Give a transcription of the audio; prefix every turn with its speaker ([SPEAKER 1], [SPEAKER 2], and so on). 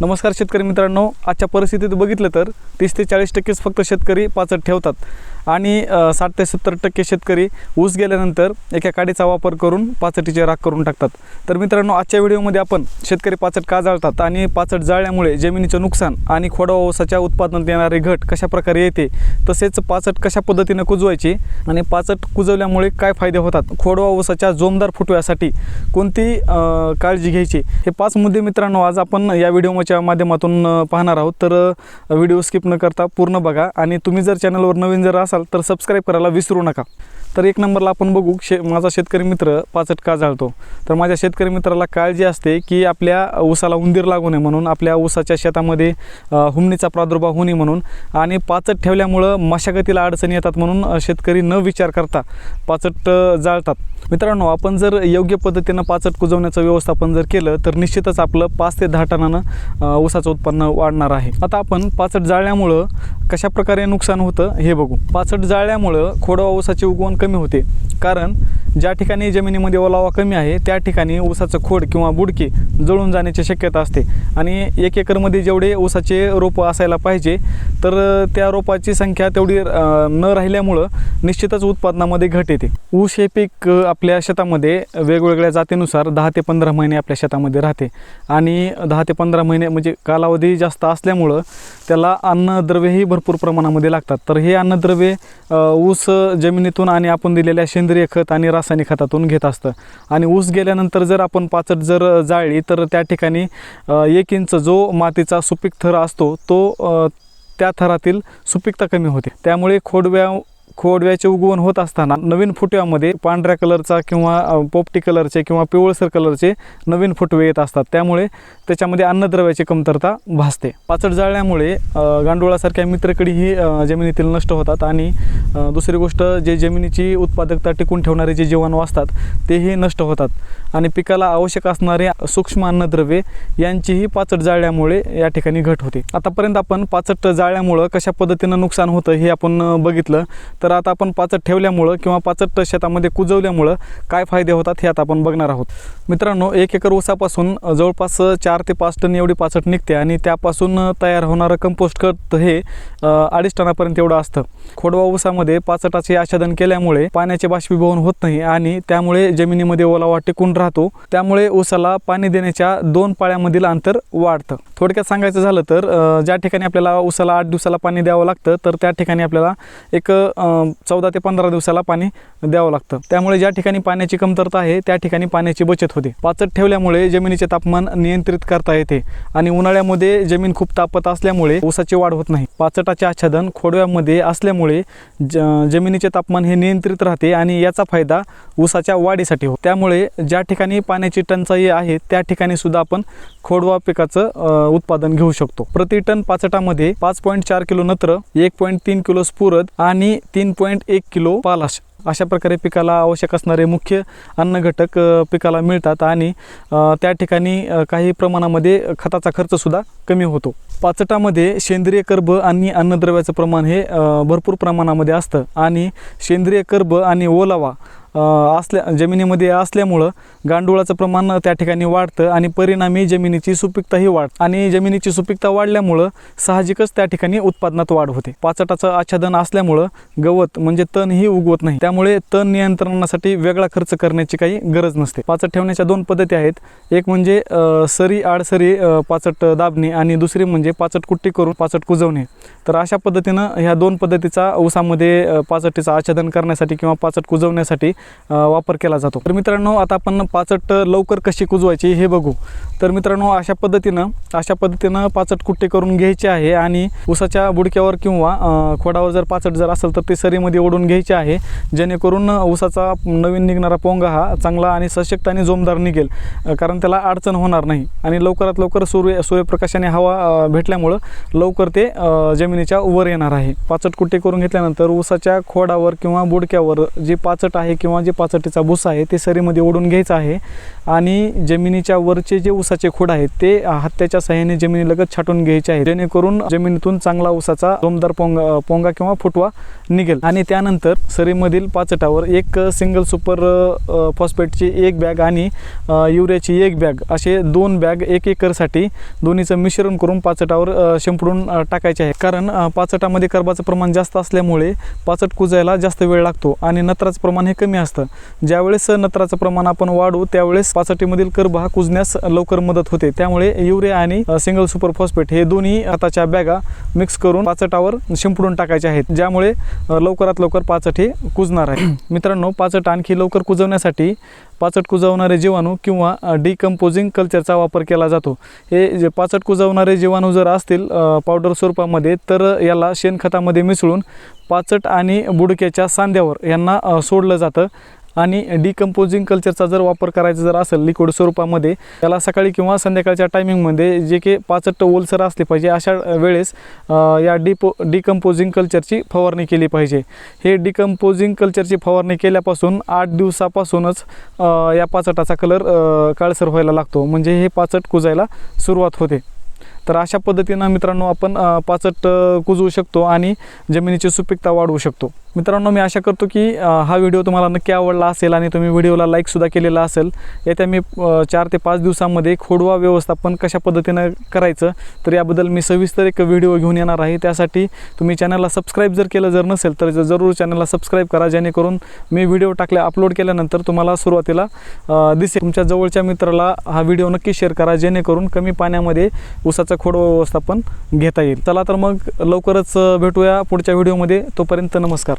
[SPEAKER 1] नमस्कार शेतकरी मित्रांनो आजच्या परिस्थितीत बघितलं तर तीस ते चाळीस टक्केच फक्त शेतकरी पाचट ठेवतात. आणि साठ ते सत्तर टक्के शेतकरी ऊस गेल्यानंतर एका काडीचा वापर करून पाचटीचे राख करून टाकतात. तर मित्रांनो आजच्या व्हिडिओमध्ये आपण शेतकरी पाचट का जाळतात आणि पाचट जाळल्यामुळे जमिनीचं नुकसान आणि खोडवा ऊसाच्या उत्पादनात येणारी घट कशा प्रकारे येते तसेच पाचट कशा पद्धतीनं कुजवायची आणि पाचट कुजवल्यामुळे काय फायदे होतात खोडवा ऊसाच्या जोमदार फुटव्यासाठी कोणती काळजी घ्यायची हे पाच मुद्दे मित्रांनो आज आपण या व्हिडिओच्या माध्यमातून पाहणार आहोत. तर व्हिडिओ स्किप न करता पूर्ण बघा. आणि तुम्ही जर चॅनलवर नवीन जर असाल तर सबस्क्राईब करायला विसरू नका. तर एक नंबरला आपण बघू शे माझा शेतकरी मित्र पाचट का जाळतो. तर माझ्या शेतकरी मित्राला काळजी असते की आपल्या ऊसाला उंदीर लागू नये म्हणून आपल्या ऊसाच्या शेतामध्ये हुमणीचा प्रादुर्भाव होऊ नये म्हणून आणि पाचट ठेवल्यामुळं मशागतीला अडचणी येतात म्हणून शेतकरी न विचार करता पाचट जाळतात. मित्रांनो आपण जर योग्य पद्धतीनं पाचट कुजवण्याचं व्यवस्थापन जर केलं तर निश्चितच आपलं पाच ते दहा टनानं ऊसाचं उत्पन्न वाढणार आहे. आता आपण पाचट जाळल्यामुळं कशा प्रकारे नुकसान होतं हे बघू. पाचट जाळल्यामुळं खोडवा ऊसाची उगवण कमी होते. कारण ज्या ठिकाणी जमिनीमध्ये ओलावा कमी आहे त्या ठिकाणी ऊसाचं खोड किंवा बुडके जळून जाण्याची शक्यता असते. आणि एक एकरमध्ये जेवढे ऊसाचे रोपं असायला पाहिजे तर त्या रोपाची संख्या तेवढी न राहिल्यामुळं निश्चितच उत्पादनामध्ये घट येते. ऊस हे पीक आपल्या शेतामध्ये वेगवेगळ्या जातीनुसार दहा ते पंधरा महिने आपल्या शेतामध्ये राहते. आणि दहा ते पंधरा महिने म्हणजे कालावधी जास्त असल्यामुळं त्याला अन्नद्रव्यही भरपूर प्रमाणामध्ये लागतात. तर हे अन्नद्रव्ये ऊस जमिनीतून आणि आपण दिलेल्या सेंद्रिय खत आणि रासायनिक खतातून घेत असतं. आणि ऊस गेल्यानंतर जर आपण पाचट जर जाळली तर त्या ठिकाणी एक इंच जो मातीचा सुपीक थर असतो तो त्या थरातील सुपीकता कमी होते. त्यामुळे खोडव्या खोडव्याचे उगवण होत असताना नवीन फुटव्यामध्ये पांढऱ्या कलरचा किंवा पोपटी कलरचे किंवा पिवळसर कलरचे नवीन फुटवे येत असतात. त्यामुळे त्याच्यामध्ये अन्नद्रव्याची कमतरता भासते. पाचट जाळल्यामुळे गांडुळासारख्या मित्रकडीही जमिनीतील नष्ट होतात आणि दुसरी गोष्ट जे जमिनीची उत्पादकता टिकून ठेवणारे जे जीवाणू असतात तेही नष्ट होतात. आणि पिकाला आवश्यक असणारे सूक्ष्म अन्नद्रव्ये यांचीही पाचट जाळल्यामुळे या ठिकाणी घट होते. आतापर्यंत आपण पाचट जाळल्यामुळं कशा पद्धतीनं नुकसान होतं हे आपण बघितलं. तर आता आपण पाचट ठेवल्यामुळं किंवा पाचट शेतामध्ये कुजवल्यामुळं काय फायदे होतात हे आता आपण बघणार आहोत. मित्रांनो एक एकर ऊसापासून जवळपास चार ते पाच टन एवढी पाचट निघते आणि त्यापासून तयार होणारं कंपोस्ट खत हे अडीच टनापर्यंत एवढं असतं. खोडवा ऊसामध्ये पाचटाचे आच्छादन केल्यामुळे पाण्याचे बाष्पीभवन होत नाही आणि त्यामुळे जमिनीमध्ये ओलावा टिकून राहतो. त्यामुळे ऊसाला पाणी देण्याच्या दोन पाळ्यामधील अंतर वाढतं. थोडक्यात सांगायचं झालं तर ज्या ठिकाणी आपल्याला ऊसाला आठ दिवसाला पाणी द्यावं लागतं तर त्या ठिकाणी आपल्याला एक चौदा ते पंधरा दिवसाला पाणी द्यावं लागतं. त्यामुळे ज्या ठिकाणी पाण्याची कमतरता आहे त्या ठिकाणी पाण्याची बचत होते. पाचट ठेवल्यामुळे जमिनीचे तापमान नियंत्रित करता येते आणि उन्हाळ्यामध्ये जमीन खूप तापत असल्यामुळे ऊसाची वाढ होत नाही. पाचटाचे आच्छादन खोडव्यामध्ये असल्यामुळे ज जमिनीचे तापमान हे नियंत्रित राहते आणि याचा फायदा ऊसाच्या वाढीसाठी होतो. त्यामुळे ज्या ठिकाणी पाण्याची टंचाई आहे त्या ठिकाणी सुद्धा आपण खोडवा पिकाचं उत्पादन घेऊ शकतो. प्रति टन पाचटामध्ये पाच पॉईंट चार किलो नत्र एक पॉईंट तीन किलो स्फुरद आणि तीन पॉईंट एक किलो पालाश अशा प्रकारे पिकाला आवश्यक असणारे मुख्य अन्न घटक पिकाला मिळतात आणि त्या ठिकाणी काही प्रमाणामध्ये खताचा खर्चसुद्धा कमी होतो. पाचटामध्ये सेंद्रिय कर्ब आणि अन्नद्रव्याचं प्रमाण हे भरपूर प्रमाणामध्ये असतं आणि सेंद्रिय कर्ब आणि ओलावा असल्या जमिनीमध्ये असल्यामुळं गांडुळाचं प्रमाण त्या ठिकाणी वाढतं आणि परिणामी जमिनीची सुपीकताही वाढ आणि जमिनीची सुपीकता वाढल्यामुळं साहजिकच त्या ठिकाणी उत्पादनात वाढ होते. पाचटाचं आच्छादन असल्यामुळं गवत म्हणजे तणही उगवत नाही. त्यामुळे तण नियंत्रणासाठी वेगळा खर्च करण्याची काही गरज नसते. पाचट ठेवण्याच्या दोन पद्धती आहेत. एक म्हणजे सरी आडसरी पाचट दाबणे आणि दुसरी म्हणजे पाचट कुट्टी करून पाचट कुजवणे. तर अशा पद्धतीनं ह्या दोन पद्धतीचा ऊसामध्ये पाचटीचं आच्छादन करण्यासाठी किंवा पाचट कुजवण्यासाठी वापर केला जातो. तर मित्रांनो आता आपण पाचट लवकर कशी कुजवायची हे बघू. तर मित्रांनो अशा पद्धतीनं अशा पद्धतीनं पाचट कुट्टी करून घ्यायचे आहे आणि उसाच्या बुडक्यावर किंवा खोडावर जर पाचट जर असेल तर ते सरीमध्ये ओढून घ्यायचे आहे. जेणेकरून उसाचा नवीन निघणारा पोंगा हा चांगला आणि सशक्त आणि जोमदार निघेल कारण त्याला अडचण होणार नाही. आणि लवकरात लवकर सूर्य सूर्यप्रकाशाने हवा भेटल्यामुळं लवकर ते जमिनीच्या वर येणार आहे. पाचट कुट्टी करून घेतल्यानंतर उसाच्या खोडावर किंवा बुडक्यावर जी पाचट आहे किंवा किंवा जे पाचटीचा भुसा आहे ते सरीमध्ये ओढून घ्यायचं आहे. आणि जमिनीच्या वरचे जे ऊसाचे खोड आहेत ते हत्याच्या सहाय्याने जमिनीलगत छाटून घ्यायचे आहे. जेणेकरून जमिनीतून चांगला ऊसाचा जोमदार पोंगा पोंगा किंवा फुटवा निघेल. आणि त्यानंतर सरीमधील पाचटावर एक सिंगल सुपर फॉस्फेटची एक बॅग आणि युरियाची एक बॅग असे दोन बॅग एक एकरसाठी दोन्हीचं मिश्रण करून पाचटावर शिंपडून टाकायचे आहे. कारण पाचटामध्ये कर्बाचं प्रमाण जास्त असल्यामुळे पाचट कुजायला जास्त वेळ लागतो आणि नत्राचं प्रमाण हे कमी असतं. ज्यावेळेस नत्राचं प्रमाण आपण वाढू त्यावेळेस पाचटीमधील कर्ब हा कुजण्यास लवकर मदत होते. त्यामुळे युरिया आणि सिंगल सुपर फॉस्फेट हे दोन्ही हाताच्या बॅगा मिक्स करून पाचटावर शिंपडून टाकायचे आहेत. ज्यामुळे लवकरात लवकर पाचट हे कुजणार आहे. मित्रांनो पाचट आणखी लवकर कुजवण्यासाठी पाचट कुजवणारे जीवाणू किंवा डिकम्पोजिंग कल्चरचा वापर केला जातो. हे जे पाचट कुजवणारे जीवाणू जर असतील पावडर स्वरूपामध्ये तर याला शेणखतामध्ये मिसळून पाचट आणि बुडक्याच्या सांध्यावर यांना सोडलं जातं. आणि डिकम्पोजिंग कल्चरचा जर वापर करायचा जर असेल लिक्विड स्वरूपामध्ये त्याला सकाळी किंवा संध्याकाळच्या टायमिंगमध्ये जे की पाचट ओलसर असले पाहिजे अशा वेळेस या डिपो डिकम्पोजिंग कल्चरची फवारणी केली पाहिजे. हे डिकम्पोजिंग कल्चरची फवारणी केल्यापासून आठ दिवसापासूनच या पाचटाचा कलर काळसर व्हायला लागतो. म्हणजे हे पाचट कुजायला सुरुवात होते. तर अशा पद्धतीनं मित्रांनो आपण पाचट कुजवू शकतो आणि जमिनीची सुपीकता वाढवू शकतो. मित्रांनो मी आशा करतो की हा व्हिडिओ तुम्हाला नक्की आवडला असेल आणि तुम्ही व्हिडिओला लाईकसुद्धा केलेला असेल. येत्या मी चार ते पाच दिवसांमध्ये खोडवा व्यवस्थापन कशा पद्धतीनं करायचं तर याबद्दल मी सविस्तर एक व्हिडिओ घेऊन येणार आहे. त्यासाठी तुम्ही चॅनलला सबस्क्राईब जर केलं जर नसेल तर जरूर चॅनलला सबस्क्राईब करा जेणेकरून मी व्हिडिओ टाकल्या अपलोड केल्यानंतर तुम्हाला सुरुवातीला दिसेल. तुमच्या जवळच्या मित्राला हा व्हिडिओ नक्की शेअर करा जेणेकरून कमी पाण्यामध्ये ऊसाचं खोडवा व्यवस्थापन घेता येईल. चला तर मग लवकरच भेटूया पुढच्या व्हिडिओमध्ये. तोपर्यंत नमस्कार.